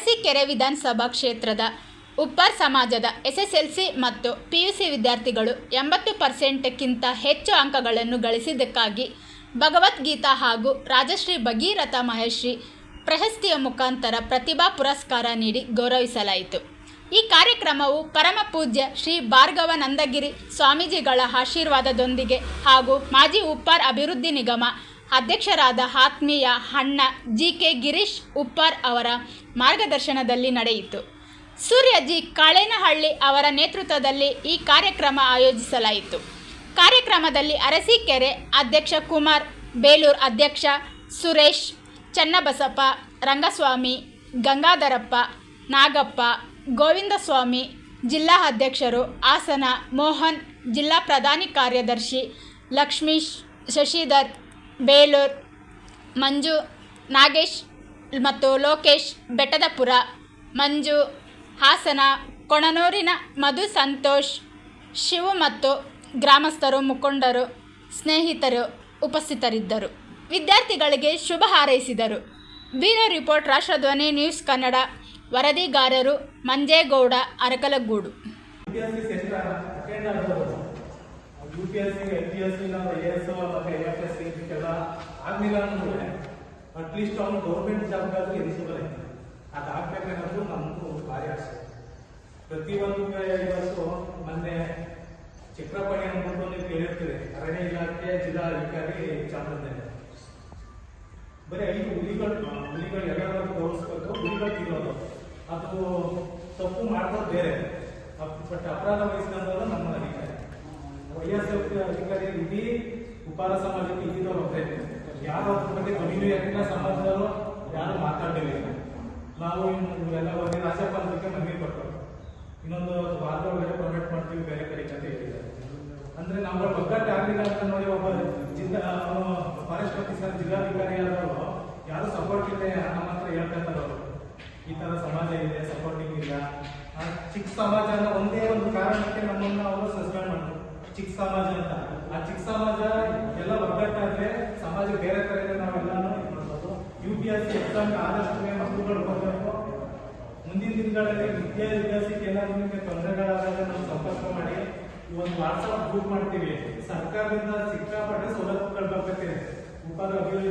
ಅರಸೀಕೆರೆ ವಿಧಾನಸಭಾ ಕ್ಷೇತ್ರದ ಉಪ್ಪಾರ್ ಸಮಾಜದ ಎಸ್ಎಸ್ಎಲ್ಸಿ ಮತ್ತು ಪಿಯುಸಿ ವಿದ್ಯಾರ್ಥಿಗಳು ಎಂಬತ್ತು ಪರ್ಸೆಂಟ್ಕ್ಕಿಂತ ಹೆಚ್ಚು ಅಂಕಗಳನ್ನು ಗಳಿಸಿದ್ದಕ್ಕಾಗಿ ಭಗವದ್ಗೀತಾ ಹಾಗೂ ರಾಜಶ್ರೀ ಭಗೀರಥ ಮಹರ್ಷಿ ಪ್ರಶಸ್ತಿಯ ಮುಖಾಂತರ ಪ್ರತಿಭಾ ಪುರಸ್ಕಾರ ನೀಡಿ ಗೌರವಿಸಲಾಯಿತು. ಈ ಕಾರ್ಯಕ್ರಮವು ಪರಮ ಪೂಜ್ಯ ಶ್ರೀ ಭಾರ್ಗವ ನಂದಗಿರಿ ಸ್ವಾಮೀಜಿಗಳ ಆಶೀರ್ವಾದದೊಂದಿಗೆ ಹಾಗೂ ಮಾಜಿ ಉಪ್ಪಾರ್ ಅಭಿವೃದ್ಧಿ ನಿಗಮ ಅಧ್ಯಕ್ಷರಾದ ಆತ್ಮೀಯ ಅಣ್ಣ ಜಿ ಕೆ ಗಿರೀಶ್ ಉಪ್ಪಾರ್ ಅವರ ಮಾರ್ಗದರ್ಶನದಲ್ಲಿ ನಡೆಯಿತು. ಸೂರ್ಯಜಿ ಕಾಳೇನಹಳ್ಳಿ ಅವರ ನೇತೃತ್ವದಲ್ಲಿ ಈ ಕಾರ್ಯಕ್ರಮ ಆಯೋಜಿಸಲಾಯಿತು. ಕಾರ್ಯಕ್ರಮದಲ್ಲಿ ಅರಸೀಕೆರೆ ಅಧ್ಯಕ್ಷ ಕುಮಾರ್, ಬೇಲೂರು ಅಧ್ಯಕ್ಷ ಸುರೇಶ್, ಚನ್ನಬಸಪ್ಪ, ರಂಗಸ್ವಾಮಿ, ಗಂಗಾಧರಪ್ಪ, ನಾಗಪ್ಪ, ಗೋವಿಂದಸ್ವಾಮಿ, ಜಿಲ್ಲಾ ಅಧ್ಯಕ್ಷರು, ಹಾಸನ ಮೋಹನ್, ಜಿಲ್ಲಾ ಪ್ರಧಾನಿ ಕಾರ್ಯದರ್ಶಿ ಲಕ್ಷ್ಮೀಶ್, ಶಶಿಧರ್ ಬೇಲೂರು, ಮಂಜು, ನಾಗೇಶ್ ಮತ್ತು ಲೋಕೇಶ್, ಬೆಟ್ಟದಪುರ, ಮಂಜು, ಹಾಸನ, ಕೊಣನೂರಿನ ಮಧು ಸಂತೋಷ್, ಶಿವು ಮತ್ತು ಗ್ರಾಮಸ್ಥರು, ಮುಖಂಡರು, ಸ್ನೇಹಿತರು ಉಪಸ್ಥಿತರಿದ್ದರು. ವಿದ್ಯಾರ್ಥಿಗಳಿಗೆ ಶುಭ ಹಾರೈಸಿದರು. Bureau report, Rashtradhwani news Kannada, ವರದಿಗಾರರು Manjegowda, Arakalagudu. U P S C S C S A ಮತ್ತೆ ಇದಕ್ಕೆಲ್ಲ ಆಗ್ಲಿಲ್ಲ ಅಂದ್ರೆ ಅಟ್ಲೀಸ್ಟ್ ಅವನು ಗೌರ್ಮೆಂಟ್ ಜಾಬ್ಗಾದ್ರೂ ಎಲಿಜಿಬಲ್ ಆಯ್ತು. ಅದು ನಮಗೂ ಭಾರಿ ಆಸೆ. ಪ್ರತಿಯೊಂದು ಇವತ್ತು ಮೊನ್ನೆ ಚಕ್ರಪಾಣಿ ಅಂದ್ಬಿಟ್ಟು ನೀವು ಕೇಳಿರ್ತೀರಿ, ಅರಣ್ಯ ಇಲಾಖೆ ಜಿಲ್ಲಾ ಅಧಿಕಾರಿ ಚಾಮರಾಜನಗರ ಬರೀ ಐದು ಹುಲಿಗಳು ಹುಲಿಗಳು ಎಲ್ಲರೂ ತೋರಿಸ್ಬೇಕು, ಹುಲಿಗಳು ತಿನ್ನೋದು. ಅದು ತಪ್ಪು ಮಾಡೋದು ಬೇರೆ. ಬಟ್ ಅಪರಾಧ ವಹಿಸಿದಂಥವ್ರು ನಮ್ಮ ಅಧಿಕಾರಿ. ವೈಎಸ್ಎಫ್ ಅಧಿಕಾರಿ ಇಡೀ ಉಪಾರ ಸಮಾಜಕ್ಕೆ ಒಬ್ಬರೇ ಯಾರು ಅದ್ರ ಬಗ್ಗೆ ಧ್ವನಿನೂ ಯಾಕಿಲ್ಲ ಸಮಾಜದವರು ಯಾರು ಮಾತಾಡಲಿಲ್ಲ. ನಾವು ಇವೆಲ್ಲ ಹೋಗಿ ರಾಜ್ಯಪಾಲ ಬಗ್ಗೆ ಮನವಿ ಕೊಟ್ಟರು. ಇನ್ನೊಂದು ವಾರದ ಒಳಗಡೆ ಪ್ರೊವೈಡ್ ಮಾಡ್ತೀವಿ, ಬೇರೆ ಕಡೆ ಅಂತ ಹೇಳಿದ್ದಾರೆ. ಅಂದ್ರೆ ನಮ್ಮ ಒಗ್ಗಟ್ಟು ಆಗಲಿಲ್ಲ ಅಂತ ನೋಡಿ ಒಬ್ಬ ಜಿಲ್ಲಾ ಅವನು ಫಾರೆಸ್ಟ್ ಆಫೀಸರ್ ಜಿಲ್ಲಾಧಿಕಾರಿ ಆದವರು ಯಾರು ಸಪೋರ್ಟ್ ಇದೆ ನಮ್ಮ ಹತ್ರ ಹೇಳ್ತಾರೆ ಈ ತರ ಸಮಾಜ ಇದೆ ಸಪೋರ್ಟಿಂಗ್ ಇಲ್ಲ. ಚಿಕ್ಕ ಸಮಾಜ ಅನ್ನೋ ಒಂದೇ ಒಂದು ಕಾರಣಕ್ಕೆ ನಮ್ಮನ್ನ ಅವರು ಸಸ್ಪೆಂಡ್ ಮಾಡಿದ್ರು. ಚಿಕ್ಕ ಸಮಾಜ ಅಂತ. ಆ ಚಿಕ್ಕ ಸಮಾಜ ಎಲ್ಲ ಒಗ್ಗಟ್ಟಾದ್ರೆ ಸಮಾಜ ಬೇರೆ ಕಡೆ ನಾವೆಲ್ಲಾನು ಇದು ಮಾಡ್ಬೋದು. U P S C exam ಆದಷ್ಟು ಮಕ್ಕಳುಗಳು ಬರಬೇಕು. ಮುಂದಿನ ದಿನಗಳಲ್ಲಿ ವಿದ್ಯಾ ವಿದ್ಯಾರ್ಥಿಗೆ ಏನಾದ್ರು ನಿಮಗೆ ತೊಂದರೆಗಳಾದಾಗ ನಾವು ಸಂಪರ್ಕ ಮಾಡಿ, ಒಂದು ವಾಟ್ಸಪ್ ಗ್ರೂಪ್ ಮಾಡ್ತೀವಿ. ಸರ್ಕಾರದಿಂದ ಸಿಕ್ಕಾಪಟ್ಟೆ ಸೌಲಭ್ಯಗಳು ಬರ್ತೈತೆ ಉಪಾಧ್ಯ ಅಭಿವೃದ್ಧಿ